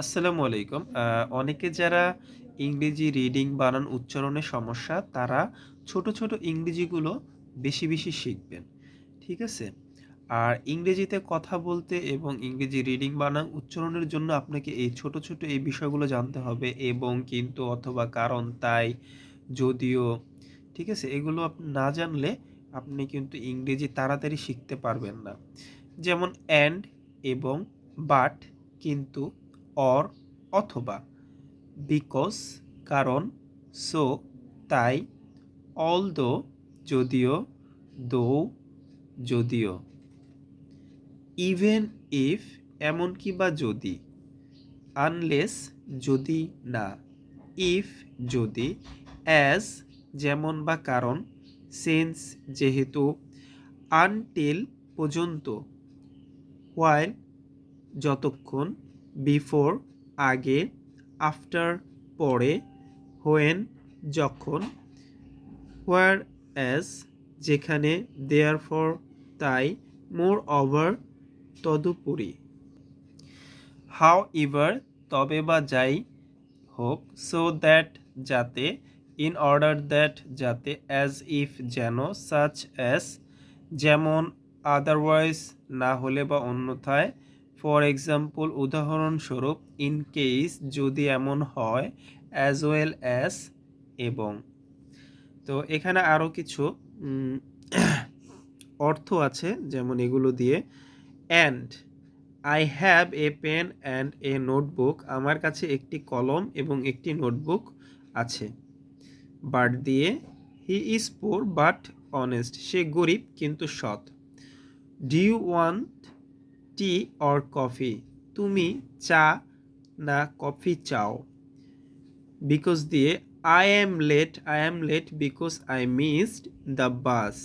আসসালামু আলাইকুম। অনেকে যারা ইংরেজি রিডিং, বানান, উচ্চারণের সমস্যা, তারা ছোট, ছোট ইংরেজিগুলো বেশি, বেশি শিখবেন। ঠিক আছে? আর ইংরেজিতে কথা বলতে এবং ইংরেজি রিডিং, বানান, উচ্চারণের জন্য আপনাকে এই ছোট, ছোট এই বিষয়গুলো জানতে হবে এবং, কিন্তু, অথবা, কারণ, তাই, যদিও, ঠিক আছে? এগুলো আপ না জানলে আপনি কিন্তু ইংরেজি তাড়াতাড়ি শিখতে পারবেন না। যেমন অ্যান্ড এবং, বাট, কিন্তু, অর, অথবা, বিকজ, কারণ, সো, তাই, অলদো, যদিও, দো, যদিও। ইভেন ইফ, এমনকি বা যদি। আনলেস, যদি না। ইফ, যদি। অ্যাজ, যেমন বা কারণ। সিন্স, যেহেতু। আনটিল, পর্যন্ত। হোয়াইল, যতক্ষণ। বিফোর, আগে। আফটার, পরে। হোয়েন, যখন। হোয়ারএজ, যেখানে। দেয়ার ফর তাই। মোরওভার, তদুপরি। হাউ ইভার তবে বা যাই হোক। সো দ্যাট, যাতে। ইন অর্ডার দ্যাট, যাতে। অ্যাজ ইফ, যেন। সাচ অ্যাজ, যেমন। আদারওয়াইজ, না হলে বা অন্যথায়। ফর এক্সাম্পল, উদাহরণস্বরূপ। ইন কেস যদি এমন হয়। অ্যাজ ওয়েল অ্যাজ, এবং। তো এখানে আরও কিছু অর্থ আছে, যেমন এগুলো দিয়ে। And, I have a pen and a notebook, আমার কাছে একটি কলম এবং একটি নোটবুক আছে। বাট দিয়ে। He is poor but honest, সে গরিব কিন্তু সৎ। Do you want tea or coffee, তুমি চা না কফি চাও। বিকজ দিয়ে। I am late, I am late because I missed the bus,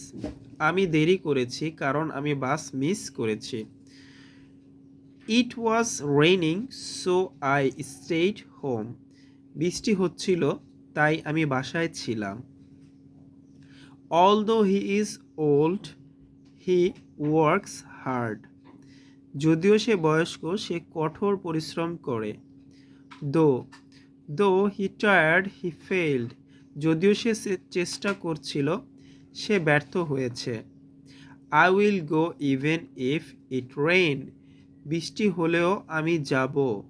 আমি দেরি করেছি কারণ আমি বাস মিস করেছি। It was raining so I stayed home, বৃষ্টি হচ্ছিল তাই আমি বাসায় ছিলাম। Although he is old, he works hard, যদিও সে বয়স্ক, সে কঠোর পরিশ্রম করে। দো, দো হি টায়ার্ড হি ফেইল্ড, যদিও সে চেষ্টা করছিল, সে ব্যর্থ হয়েছে। I will go even if it rain, বৃষ্টি হলেও আমি যাব।